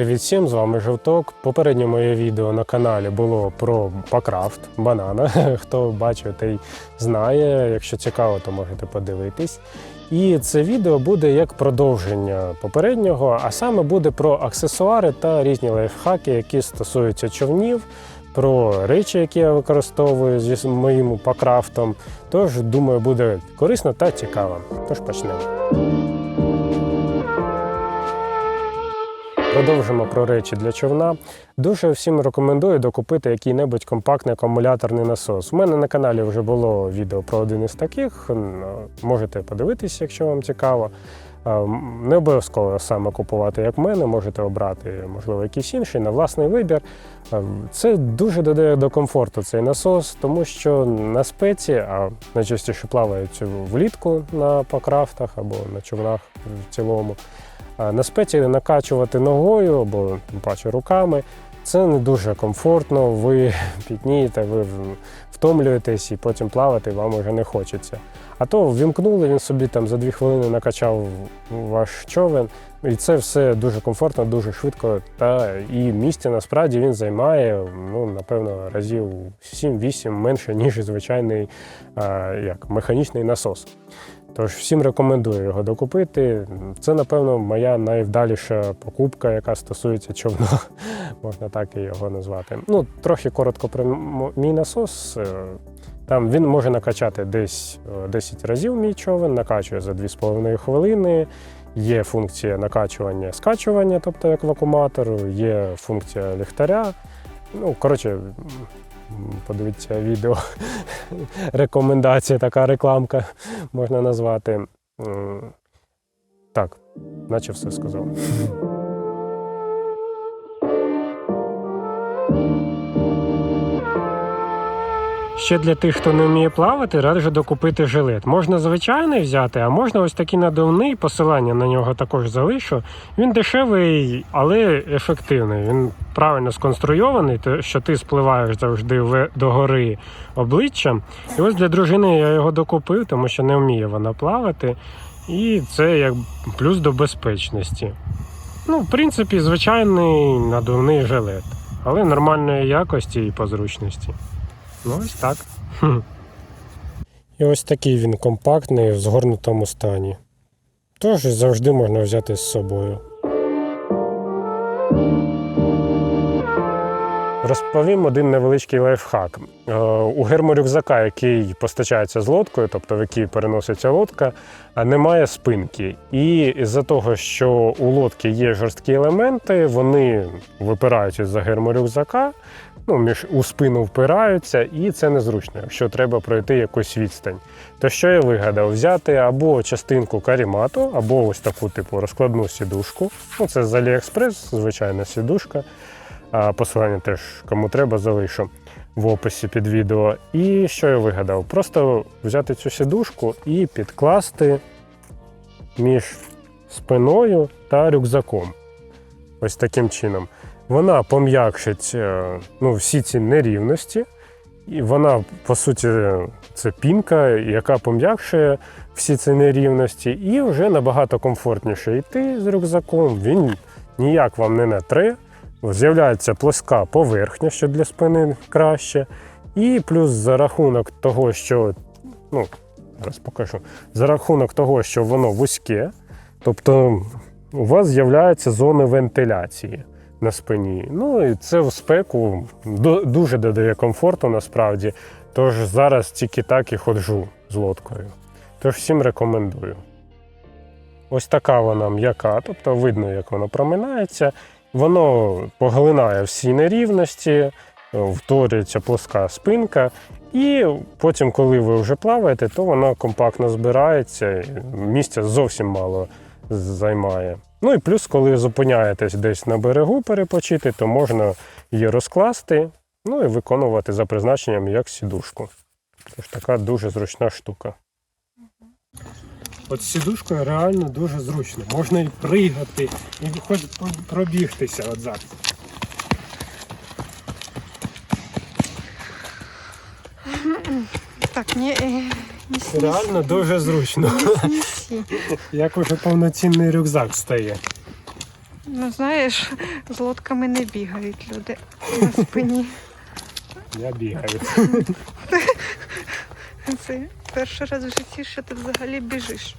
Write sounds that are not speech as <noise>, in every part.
Привіт всім, з вами Жовток. Попереднє моє відео на каналі було про пакрафт банана. <laughs> Хто бачив, той знає. Якщо цікаво, то можете подивитись. І це відео буде як продовження попереднього, а саме буде про аксесуари та різні лайфхаки, які стосуються човнів, про речі, які я використовую зі моїм пакрафтом. Тож, думаю, буде корисно та цікаво. Тож почнемо. Продовжимо про речі для човна. Дуже всім рекомендую докупити який-небудь компактний акумуляторний насос. У мене на каналі вже було відео про один із таких. Можете подивитися, якщо вам цікаво. Не обов'язково саме купувати, як в мене, можете обрати, можливо, якийсь інший на власний вибір. Це дуже додає до комфорту цей насос, тому що на спеці, а найчастіше плавають влітку на покрафтах або на човнах в цілому. На спеці накачувати ногою або паче руками. Це не дуже комфортно, ви <laughs> пітнієте, ви втомлюєтесь і потім плавати вам вже не хочеться. А то ввімкнули, він собі там за дві хвилини накачав ваш човен, і це все дуже комфортно, дуже швидко. Та і місця насправді він займає ну, напевно разів 7-8 менше, ніж звичайний а, як, механічний насос. Тож всім рекомендую його докупити. Це, напевно, моя найвдаліша покупка, яка стосується човна, <laughs> можна так і його назвати. Ну, трохи коротко про мій насос. Е, Там він може накачати десь е, 10 разів мій човен, накачує за 2,5 хвилини. Є функція накачування скачування, тобто як вакууматор, є функція ліхтаря. Ну, коротше, подивіться відео. Рекомендація, така рекламка можна назвати. Так, наче все сказав. Ще для тих, хто не вміє плавати, раджу докупити жилет. Можна звичайний взяти, а можна ось такий надувний, посилання на нього також залишу. Він дешевий, але ефективний. Він правильно сконструйований, що ти спливаєш завжди в- до обличчям. І ось для дружини я його докупив, тому що не вміє вона плавати. І це як плюс до безпечності. Ну, в принципі, звичайний надувний жилет, але нормальної якості і по зручності. Ну, ось так. І ось такий він компактний в згорнутому стані. Тож завжди можна взяти з собою. Розповім один невеличкий лайфхак. Е, У герморюкзака, який постачається з лодкою, тобто в який переноситься лодка, немає спинки. І із-за того, що у лодки є жорсткі елементи, вони випирають із-за герморюкзака, ну, між у спину впираються, і це незручно, якщо треба пройти якусь відстань. То що я вигадав? Взяти або частинку карімату, або ось таку типу розкладну сідушку. Ну, це з Аліекспрес, звичайна сідушка. Посилання теж кому треба, залишу в описі під відео. І що я вигадав? Просто взяти цю сідушку і підкласти між спиною та рюкзаком. Ось таким чином. Вона пом'якшить е, ну, всі ці нерівності, і вона, по суті, це пінка, яка пом'якшує всі ці нерівності, і вже набагато комфортніше йти з рюкзаком. Він ніяк вам не натре. З'являється плоска поверхня, що для спини краще. І плюс за рахунок того, що ну, зараз покажу, за рахунок того, що воно вузьке, тобто у вас з'являються зони вентиляції на спині. Ну і це в спеку дуже додає комфорту насправді. Тож зараз тільки так і ходжу з лодкою. Тож всім рекомендую. Ось така вона м'яка, тобто видно, як воно проминається. Воно поглинає всі нерівності, вторюється плоска спинка, і потім, коли ви вже плаваєте, то вона компактно збирається, місця зовсім мало займає. Ну і плюс, коли зупиняєтесь десь на берегу перепочити, то можна її розкласти, ну і виконувати за призначенням як сідушку. Тож така дуже зручна штука. От з сідушкою реально дуже зручно. Можна і пригати, і хоч пробігтися от зараз. Так, не, е, не снеси. Реально дуже зручно. снеси. Як уже повноцінний рюкзак стає. Ну, знаєш, з лодками не бігають люди на спині. Я бігаю. Це перший раз в житті, що ти взагалі біжиш.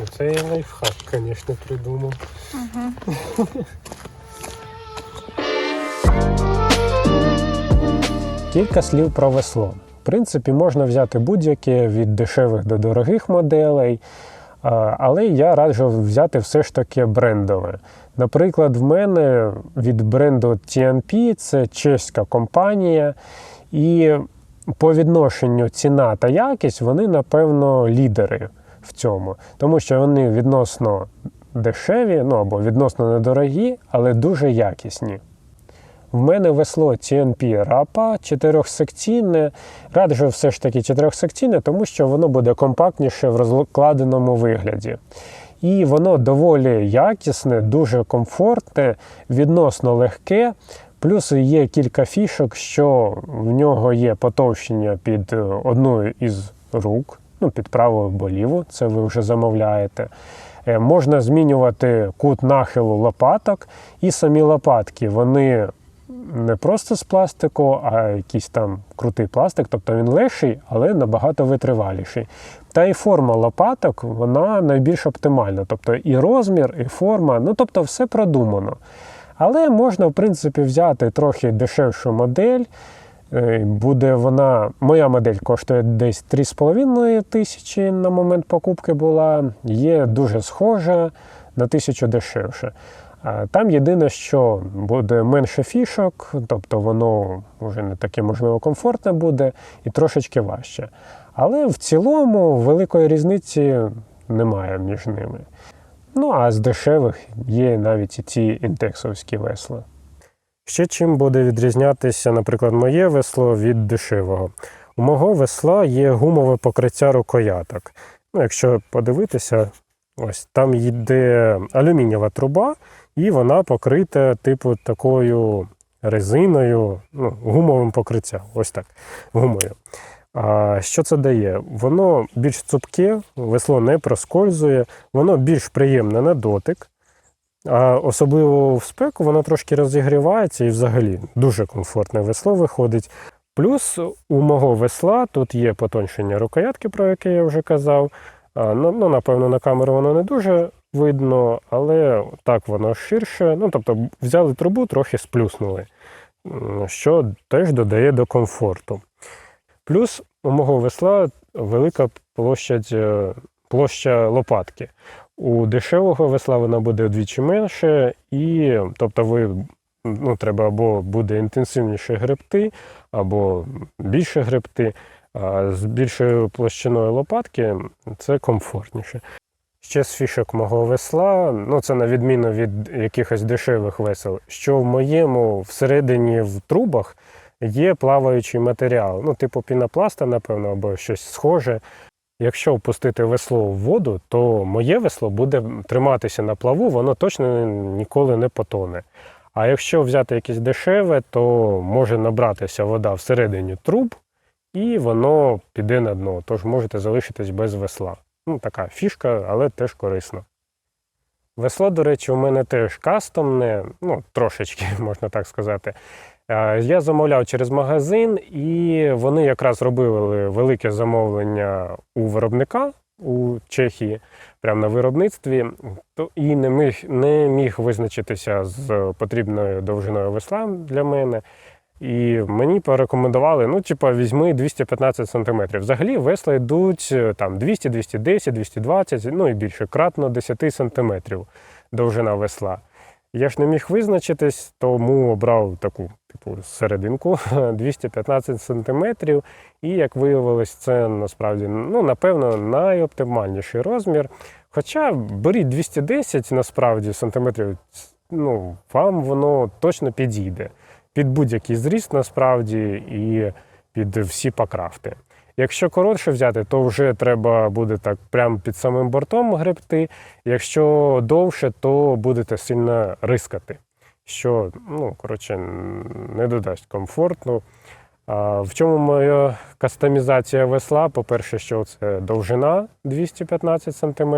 Ну, Це я лайфхак, звісно, придумав. Угу. Кілька слів про весло. В принципі, можна взяти будь-яке від дешевих до дорогих моделей, але я раджу взяти все ж таки брендове. Наприклад, в мене від бренду TNP це чеська компанія, і по відношенню ціна та якість вони, напевно, лідери в цьому, тому що вони відносно дешеві, ну або відносно недорогі, але дуже якісні. В мене весло TNP Rapa чотирьохсекційне. Раджу все ж таки чотирьохсекційне, тому що воно буде компактніше в розкладеному вигляді. І воно доволі якісне, дуже комфортне, відносно легке. Плюс є кілька фішок, що в нього є потовщення під е, одну із рук, ну, під праву або ліву, це ви вже замовляєте. Е, Можна змінювати кут нахилу лопаток, і самі лопатки вони не просто з пластику, а якийсь там крутий пластик, тобто він легший, але набагато витриваліший. Та і форма лопаток вона найбільш оптимальна. Тобто і розмір, і форма, ну тобто все продумано. Але можна, в принципі, взяти трохи дешевшу модель. Е, Буде вона, моя модель коштує десь 3,5 тисячі на момент покупки була. Є дуже схожа на тисячу дешевше. Там єдине, що буде менше фішок, тобто воно вже не таке можливо комфортне буде і трошечки важче. Але в цілому великої різниці немає між ними. Ну а з дешевих є навіть і ці інтексовські весла. Ще чим буде відрізнятися, наприклад, моє весло від дешевого. У мого весла є гумове покриття рукояток. Ну, якщо подивитися, ось там йде алюмінієва труба, і вона покрита, типу, такою резиною, ну, гумовим покриттям. Ось так, гумою. А що це дає? Воно більш цупке, весло не проскользує, воно більш приємне на дотик. А особливо в спеку воно трошки розігрівається і взагалі дуже комфортне весло виходить. Плюс у мого весла тут є потоншення рукоятки, про яке я вже казав. Ну, ну, напевно, на камеру воно не дуже видно, але так воно ширше. Ну, тобто взяли трубу, трохи сплюснули, що теж додає до комфорту. Плюс у мого весла велика площадь, е, площа лопатки. У дешевого весла вона буде вдвічі менше, і тобто ви ну, треба або буде інтенсивніше гребти, або більше гребти. А з більшою площиною лопатки це комфортніше. Ще з фішок мого весла, ну це на відміну від якихось дешевих весел, що в моєму всередині в трубах є плаваючий матеріал, ну, типу пінопласта, напевно, або щось схоже. Якщо впустити весло в воду, то моє весло буде триматися на плаву, воно точно ніколи не потоне. А якщо взяти якесь дешеве, то може набратися вода всередині труб, і воно піде на дно. Тож можете залишитись без весла. Ну, така фішка, але теж корисно. Весло, до речі, у мене теж кастомне, ну, трошечки, <laughs> можна так сказати. Е, Я замовляв через магазин, і вони якраз робили велике замовлення у виробника у Чехії, прямо на виробництві, то і не міг, не міг визначитися з потрібною довжиною весла для мене. І мені порекомендували, ну, типа, візьми 215 см. Взагалі весла йдуть е, там 200, 210, 220, ну і більше, кратно 10 см довжина весла. Я ж не міг визначитись, тому обрав таку типу серединку <laughs> 215 см. І як виявилось, це насправді ну, напевно найоптимальніший розмір. Хоча беріть 210 насправді сантиметрів, ну, вам воно точно підійде під будь-який зріст насправді і під всі покрафти. Якщо коротше взяти, то вже треба буде так прямо під самим бортом гребти. Якщо довше, то будете сильно рискати, що ну, коротше, не додасть комфорту. А в чому моя кастомізація весла? По-перше, що це довжина 215 см.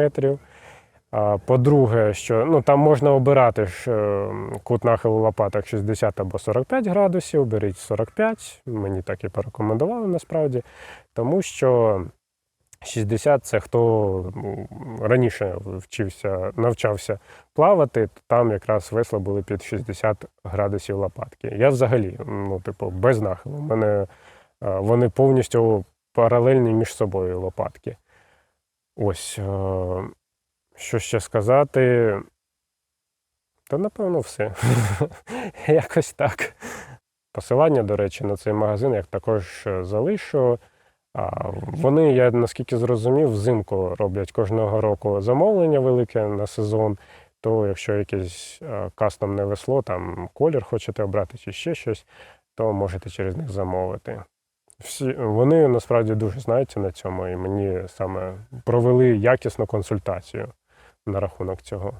По-друге, що ну, там можна обирати ж е, кут нахилу лопаток 60 або 45 градусів, беріть 45, мені так і порекомендували насправді, тому що 60 це хто раніше вчився, навчався плавати, то там якраз весла були під 60 градусів лопатки. Я взагалі, ну, типу, без нахилу. У мене е, вони повністю паралельні між собою лопатки. Ось. Що ще сказати? Та напевно все. <laughs> Якось так. Посилання, до речі, на цей магазин я також е, залишу. Вони, я наскільки зрозумів, взимку роблять кожного року замовлення велике на сезон. То якщо якесь е, кастомне весло, там колір хочете обрати чи ще щось, то можете через них замовити. Всі, вони насправді дуже знаються на цьому, і мені саме провели якісну консультацію на рахунок цього.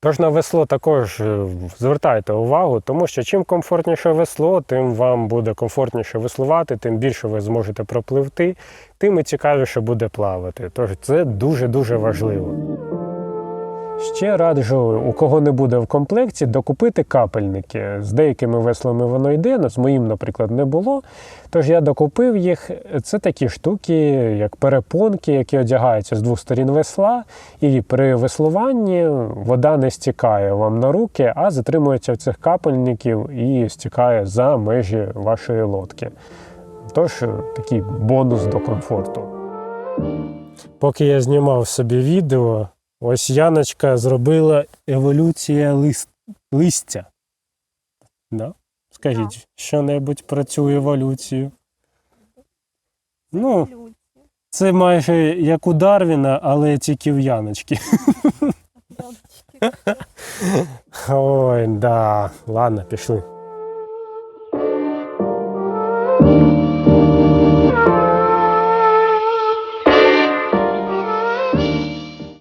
Тож на весло також е, звертайте увагу, тому що чим комфортніше весло, тим вам буде комфортніше веслувати, тим більше ви зможете пропливти, тим і цікавіше буде плавати. Тож це дуже-дуже важливо. Ще раджу, у кого не буде в комплекті, докупити капельники. З деякими веслами воно йде, але з моїм, наприклад, не було. Тож я докупив їх. Це такі штуки, як перепонки, які одягаються з двох сторін весла, і при веслуванні вода не стікає вам на руки, а затримується в цих капельників і стікає за межі вашої лодки. Тож такий бонус до комфорту. Поки я знімав собі відео, ось Яночка зробила еволюція лист... листя. Да? Скажіть, що-небудь про цю еволюцію? Ну, це майже як у Дарвіна, але тільки в Яночки. <laughs> Ой, да. Ладно, пішли.